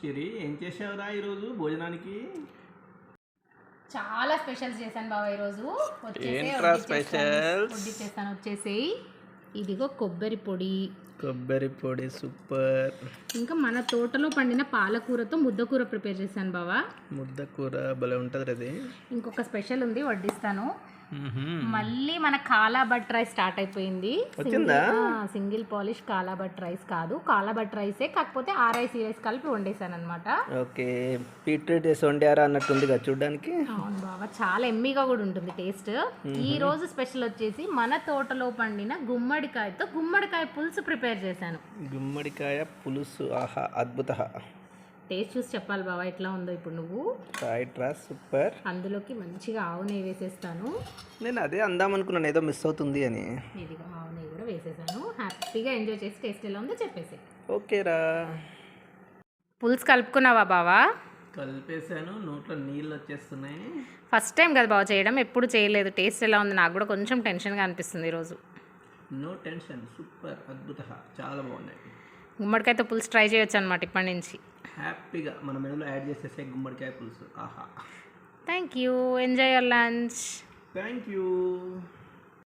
సిరి ఏం చేసావురా ఈరోజు భోజనానికి? చాలా స్పెషల్స్ చేశాను బాబా ఈరోజు. వచ్చేసి specials? వడ్డిచ్చేస్తాను వచ్చేసి ఇదిగో కొబ్బరి పొడి. కొబ్బరి పొడి సూపర్. ఇంకా మన తోటలో పండిన పాలకూరతో ముద్దకూర ప్రిపేర్ చేశాను బావా. ముద్ద కూర భలే ఉంటుంది అది ఇంకొక స్పెషల్ ఉంది వడ్డిస్తాను. మళ్ళీ మన కాలా బట్ రైస్ స్టార్ట్ అయిపోయింది? Single polish kala bhat rice కాదు కాలా బట్ రైసే. కాకపోతే ఆ రైస్ ఈ రైస్ కలిపి వండేసాను అనమాట ఓకే పీట్రీ చేసి వండారా అన్నట్టుంది కదా చూడడానికి? అవును బాబా చాలా ఎమ్మిగా కూడా ఉంటుంది టేస్ట్. ఈ రోజు స్పెషల్ వచ్చేసి మన తోటలో పండిన గుమ్మడికాయతో గుమ్మడికాయ పులుసు ప్రిపేర్ చేశాను. గుమ్మడికాయ పులుసు ఆహా అద్భుత. టేస్ట్ చూసి చెప్పాలి బాబా ఎట్లా ఉందో ఇప్పుడు నువ్వు. రైట్రా సూపర్ అందులోకి మంచిగా ఆవు నెయ్యి వేసేస్తాను. నేను అదే అందాం అనుకున్నాను ఏదో మిస్ అవుతుంది అని. ఇదిగో ఆవు నెయ్యి కూడా వేసేసాను. హ్యాపీగా ఎంజాయ్ చేసి టేస్ట్ ఎలా ఉందో చెప్పేసి ఓకేరా పులుసు కలుపుకున్నావా బావా? కలిపేసాను నోట్లో నీళ్ళు వచ్చేస్తున్నాయి. ఫస్ట్ టైం కదా బావ చేయడం ఎప్పుడు చేయలేదు. టేస్ట్ ఎలా ఉంది? నాకు కూడా కొంచెం టెన్షన్గా అనిపిస్తుంది ఈరోజు. నో టెన్షన్ సూపర్ అద్భుత చాలా బాగున్నాయి. గుమ్మడికాయతో పులుసు ట్రై చేయొచ్చు అనమాట ఇప్పటి నుంచి. హ్యాపీగా మన మెనూలో యాడ్ చేసేసే గుమ్మడికాయ పులుసు. ఆహా. Thank you enjoy your lunch thank you